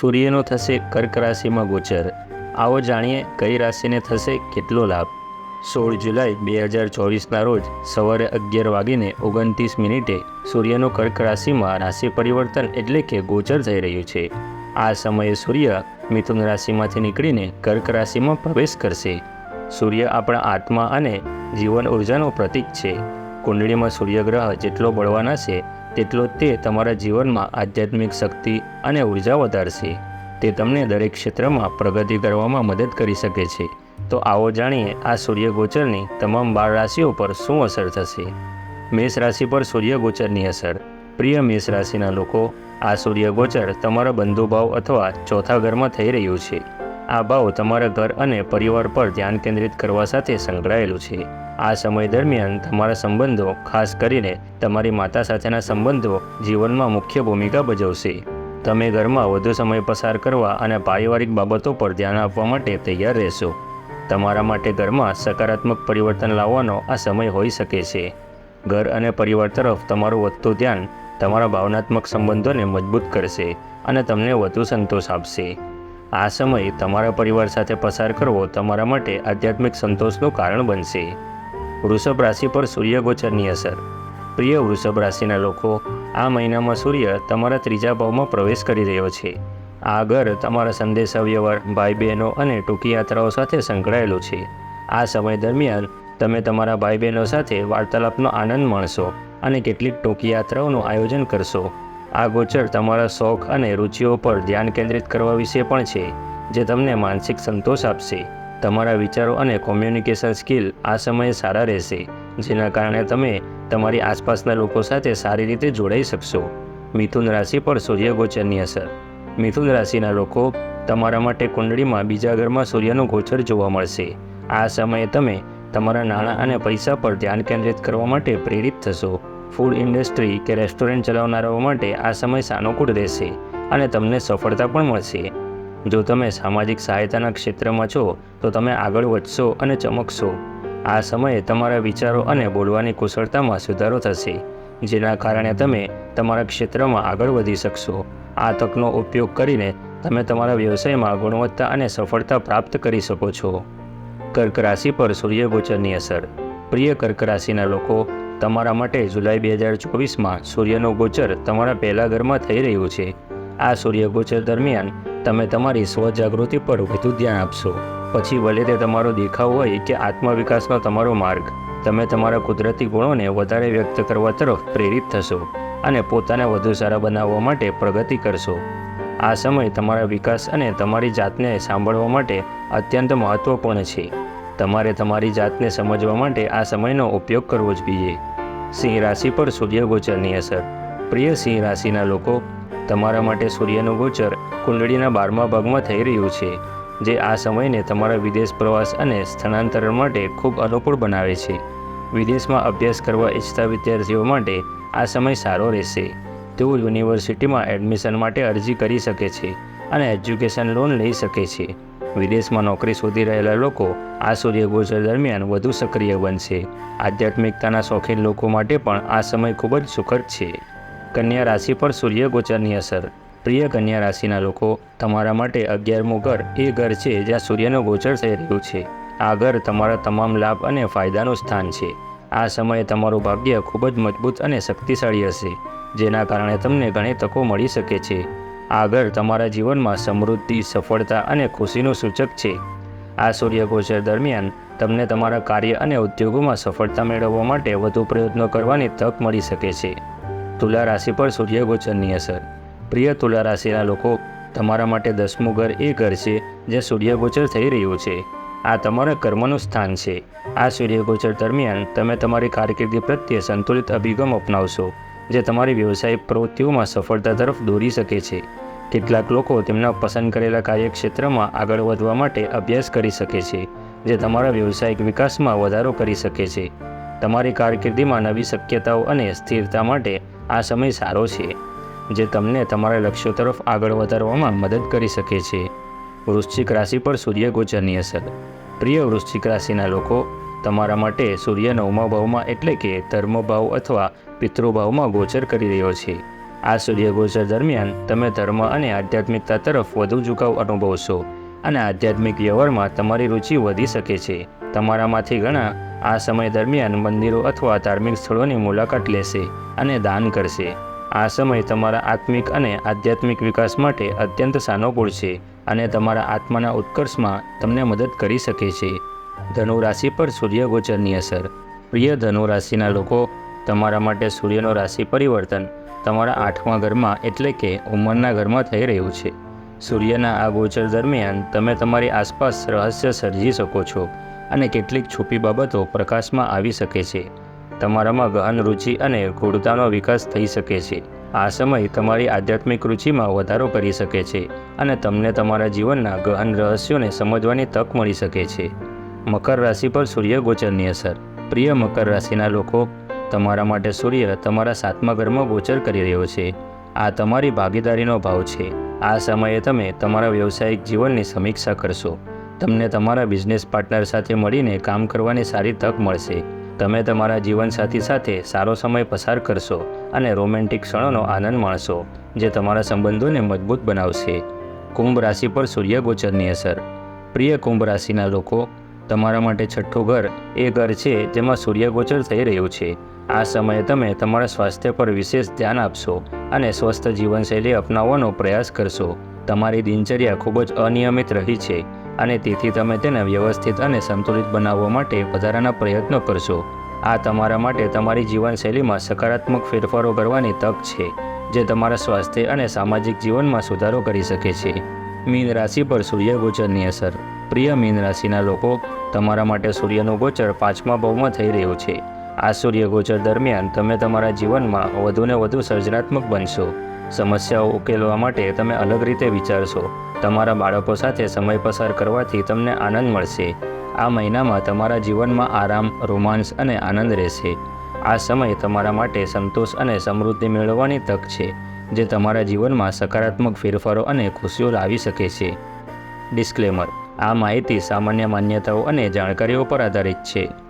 સૂર્યનો થશે કર્ક રાશિમાં ગોચર. આવો જાણીએ કઈ રાશિને થશે કેટલો લાભ. સોળ જુલાઈ બે હજાર ચોવીસના રોજ સવારે અગિયાર વાગીને ઓગણત્રીસ મિનિટે સૂર્યનું કર્ક રાશિમાં રાશિ પરિવર્તન એટલે કે ગોચર થઈ રહ્યું છે. આ સમયે સૂર્ય મિથુન રાશિમાંથી નીકળીને કર્ક રાશિમાં પ્રવેશ કરશે. સૂર્ય આપણા આત્મા અને જીવન ઉર્જાનો પ્રતીક છે. કુંડળીમાં સૂર્યગ્રહ જેટલો બળવાના છે તેટલો તે તમારા જીવનમાં આધ્યાત્મિક શક્તિ અને ઊર્જા વધારશે. તે તમને દરેક ક્ષેત્રમાં પ્રગતિ કરવામાં મદદ કરી શકે છે. તો આવો જાણીએ આ સૂર્યગોચરની તમામ બાર રાશિઓ પર શું અસર થશે. મેષ રાશિ પર સૂર્યગોચરની અસર. પ્રિય મેષ રાશિના લોકો, આ સૂર્યગોચર તમારા બંધુભાવ અથવા ચોથા ઘરમાં થઈ રહ્યું છે. આ ભાવ તમારા ઘર અને પરિવાર પર ધ્યાન કેન્દ્રિત કરવા સાથે સંકળાયેલું છે. આ સમય દરમિયાન તમારા સંબંધો, ખાસ કરીને તમારી માતા સાથેના સંબંધો, જીવનમાં મુખ્ય ભૂમિકા ભજવશે. તમે ઘરમાં વધુ સમય પસાર કરવા અને પારિવારિક બાબતો પર ધ્યાન આપવા માટે તૈયાર રહેશો. તમારા માટે ઘરમાં સકારાત્મક પરિવર્તન લાવવાનો આ સમય હોઈ શકે છે. ઘર અને પરિવાર તરફ તમારું વધતું ધ્યાન તમારા ભાવનાત્મક સંબંધોને મજબૂત કરશે અને તમને વધુ સંતોષ આપશે. આ સમય તમારા પરિવાર સાથે પસાર કરવો તમારા માટે આધ્યાત્મિક સંતોષનું કારણ બનશે. વૃષભ રાશિ પર સૂર્ય ગોચરની અસર. પ્રિય વૃષભ રાશિના લોકો, આ મહિનામાં સૂર્ય તમારા ત્રીજા ભાવમાં પ્રવેશ કરી રહ્યો છે. આ ઘર તમારા સંદેશાવ્યવહાર ભાઈ બહેનો અને ટૂંકી યાત્રાઓ સાથે સંકળાયેલું છે. આ સમય દરમિયાન તમે તમારા ભાઈ બહેનો સાથે વાર્તાલાપનો આનંદ માણશો અને કેટલીક ટૂંકી યાત્રાઓનું આયોજન કરશો. આ ગોચર તમારા શોખ અને રુચિઓ પર ધ્યાન કેન્દ્રિત કરવા વિશે પણ છે, જે તમને માનસિક સંતોષ આપશે. તમારા વિચારો અને કોમ્યુનિકેશન સ્કિલ આ સમયે સારા રહેશે, જેના કારણે તમે તમારી આસપાસના લોકો સાથે સારી રીતે જોડાઈ શકશો. મિથુન રાશિ પર સૂર્ય ગોચરની અસર. મિથુન રાશિના લોકો તમારા માટે કુંડળીમાં બીજા ઘરમાં સૂર્યનું ગોચર જોવા મળશે. આ સમયે તમે તમારા નાણાં અને પૈસા પર ધ્યાન કેન્દ્રિત કરવા માટે પ્રેરિત થશો. ફૂડ ઇન્ડસ્ટ્રી કે રેસ્ટોરન્ટ ચલાવનારાઓ માટે આ સમય સાનુકૂળ રહેશે અને તમને સફળતા પણ મળશે. જો તમે સામાજિક સહાયતાના ક્ષેત્રમાં છો, તો તમે આગળ વધશો અને ચમકશો. આ સમયે તમારા વિચારો અને બોલવાની કુશળતામાં સુધારો થશે, જેના કારણે તમે તમારા ક્ષેત્રમાં આગળ વધી શકશો. આ તકનો ઉપયોગ કરીને તમે તમારા વ્યવસાયમાં ગુણવત્તા અને સફળતા પ્રાપ્ત કરી શકો છો. કર્ક રાશિ પર સૂર્યગોચરની અસર. પ્રિય કર્ક રાશિના લોકો તમારા માટે જુલાઈ બે હજાર ચોવીસમાં સૂર્યનો ગોચર તમારા પહેલા ઘરમાં થઈ રહ્યું છે. આ સૂર્ય ગોચર દરમિયાન તમે તમારી સ્વજાગૃતિ પર વધુ ધ્યાન આપશો. પછી ભલે તે તમારો દેખાવ હોય કે આત્મવિકાસનો તમારો માર્ગ, તમે તમારા કુદરતી ગુણોને વધારે વ્યક્ત કરવા તરફ પ્રેરિત થશો અને પોતાને વધુ સારા બનાવવા માટે પ્રગતિ કરશો. આ સમય તમારા વિકાસ અને તમારી જાતને સાંભળવા માટે અત્યંત મહત્વપૂર્ણ છે. તમારે તમારી જાતને સમજવા માટે આ સમયનો ઉપયોગ કરવો જોઈએ. સિંહ રાશિ પર સૂર્ય ગોચરની અસર. પ્રિય સિંહ રાશિના લોકો, તમારા માટે સૂર્યનું ગોચર કુંડળીના બારમા ભાગમાં થઈ રહ્યું છે, જે આ સમયને તમારા વિદેશ પ્રવાસ અને સ્થળાંતરણ માટે ખૂબ અનુકૂળ બનાવે છે. વિદેશમાં અભ્યાસ કરવા ઈચ્છતા વિદ્યાર્થીઓ માટે આ સમય સારો રહેશે. તેઓ યુનિવર્સિટીમાં એડમિશન માટે અરજી કરી શકે છે અને એજ્યુકેશન લોન લઈ શકે છે. વિદેશમાં નોકરી શોધી રહેલા લોકો આ સૂર્યગોચર દરમિયાન વધુ સક્રિય બનશે. આધ્યાત્મિકતાના શોખીન લોકો માટે પણ આ સમય ખૂબ જ સુખદ છે. કન્યા રાશિ પર સૂર્યગોચરની અસર. પ્રિય કન્યા રાશિના લોકો તમારા માટે અગિયારમું ઘર એ ઘર છે જ્યાં સૂર્યનું ગોચર થઈ રહ્યું છે. આ ઘર તમારા તમામ લાભ અને ફાયદાનું સ્થાન છે. આ સમયે તમારું ભાગ્ય ખૂબ જ મજબૂત અને શક્તિશાળી હશે, જેના કારણે તમને ઘણી તકો મળી શકે છે. આ ઘર તમારા જીવનમાં સમૃદ્ધિ, સફળતા અને ખુશીનું સૂચક છે. આ સૂર્યગોચર દરમિયાન તમને તમારા કાર્ય અને ઉદ્યોગોમાં સફળતા મેળવવા માટે વધુ પ્રયત્નો કરવાની તક મળી શકે છે. તુલા રાશિ પર સૂર્યગોચરની અસર. પ્રિય તુલા રાશિના લોકો, તમારા માટે દસમું ઘર એ ઘર છે જે સૂર્યગોચર થઈ રહ્યું છે. આ તમારા કર્મનું સ્થાન છે. આ સૂર્યગોચર દરમિયાન તમે તમારી કારકિર્દી પ્રત્યે સંતુલિત અભિગમ અપનાવશો. જે તમારી વ્યવસાયિક પ્રવૃત્તિઓમાં સફળતા તરફ દોરી શકે છે. કેટલાક લોકો તેમના પસંદ કરેલા કાર્યક્ષેત્રમાં આગળ વધવા માટે અભ્યાસ કરી શકે છે, જે તમારા વ્યવસાયિક વિકાસમાં વધારો કરી શકે છે. તમારી કારકિર્દીમાં નવી શક્યતાઓ અને સ્થિરતા માટે આ સમય સારો છે, જે તમને તમારા લક્ષ્યો તરફ આગળ વધારવામાં મદદ કરી શકે છે. વૃશ્ચિક રાશિ પર સૂર્ય ગોચરની અસર. પ્રિય વૃશ્ચિક રાશિના લોકો, તમારા માટે સૂર્ય નવમા ભાવમાં એટલે કે ધર્મભાવ અથવા પિતૃભાવમાં ગોચર કરી રહ્યો છે. આ સૂર્યગોચર દરમિયાન તમે ધર્મ અને આધ્યાત્મિકતા તરફ વધુ ઝુકાવ અનુભવશો અને આધ્યાત્મિક વ્યવહારમાં તમારી રુચિ વધી શકે છે. તમારામાંથી ઘણા આ સમય દરમિયાન મંદિરો અથવા ધાર્મિક સ્થળોની મુલાકાત લેશે અને દાન કરશે. આ સમય તમારા આત્મિક અને આધ્યાત્મિક વિકાસ માટે અત્યંત સાનુકૂળ છે અને તમારા આત્માના ઉત્કર્ષમાં તમને મદદ કરી શકે છે. ધનુ રાશિ પર સૂર્યગોચરની અસર. પ્રિય ધનુ રાશિના લોકો તમારા માટે સૂર્યનો રાશિ પરિવર્તન. તમારા આઠમા ઘરમાં એટલે કે ઉંમરના ઘરમાં થઈ રહ્યું છે. સૂર્યના આ ગોચર દરમિયાન તમે તમારી આસપાસ રહસ્ય સર્જી શકો છો અને કેટલીક છુપી બાબતો પ્રકાશમાં આવી શકે છે. તમારામાં ગહન રુચિ અને ગૂઢતાનો વિકાસ થઈ શકે છે. આ સમય તમારી આધ્યાત્મિક રુચિમાં વધારો કરી શકે છે અને તમને તમારા જીવનના ગહન રહસ્યોને સમજવાની તક મળી શકે છે. મકર રાશિ પર સૂર્ય ગોચરની અસર. પ્રિય મકર રાશિના લોકો તમારા માટે સૂર્ય તમારા સાતમા ઘરમાં ગોચર કરી રહ્યો છે. આ તમારી ભાગીદારીનો ભાવ છે. આ સમયે તમે તમારા વ્યવસાયિક જીવનની સમીક્ષા કરશો. તમને તમારા બિઝનેસ પાર્ટનર સાથે મળીને કામ કરવાની સારી તક મળશે. તમે તમારા જીવનસાથી સાથે સારો સમય પસાર કરશો અને રોમેન્ટિક ક્ષણોનો આનંદ માણશો, જે તમારા સંબંધોને મજબૂત બનાવશે. કુંભ રાશિ પર સૂર્ય ગોચરની અસર. પ્રિય કુંભ રાશિના લોકો, તમારા માટે છઠ્ઠું ઘર એ ઘર છે જેમાં સૂર્યગોચર થઈ રહ્યું છે. આ સમયે તમે તમારા સ્વાસ્થ્ય પર વિશેષ ધ્યાન આપશો અને સ્વસ્થ જીવનશૈલી અપનાવવાનો પ્રયાસ કરશો. તમારી દિનચર્યા ખૂબ જ અનિયમિત રહી છે અને તેથી તમે તેને વ્યવસ્થિત અને સંતુલિત બનાવવા માટે વધારાના પ્રયત્નો કરશો. આ તમારા માટે તમારી જીવનશૈલીમાં સકારાત્મક ફેરફારો કરવાની તક છે, જે તમારા સ્વાસ્થ્ય અને સામાજિક જીવનમાં સુધારો કરી શકે છે. મીન રાશિ પર સૂર્યગોચરની અસર. પ્રિય મીન રાશિના લોકો તમારા માટે સૂર્યનું ગોચર પાંચમા ભાવમાં થઈ રહ્યું છે. આ સૂર્યગોચર દરમિયાન તમે તમારા જીવનમાં વધુને વધુ સર્જનાત્મક બનશો. સમસ્યાઓ ઉકેલવા માટે તમે અલગ રીતે વિચારશો. તમારા બાળકો સાથે સમય પસાર કરવાથી તમને આનંદ મળશે. આ મહિનામાં તમારા જીવનમાં આરામ, રોમાંસ અને આનંદ રહેશે. આ સમય તમારા માટે સંતોષ અને સમૃદ્ધિ મેળવવાની તક છે, જે તમારા જીવનમાં સકારાત્મક ફેરફારો અને ખુશીઓ લાવી શકે છે. ડિસ્ક્લેમર. આ માહિતી સામાન્ય માન્યતાઓ અને જાણકારીઓ પર આધારિત છે.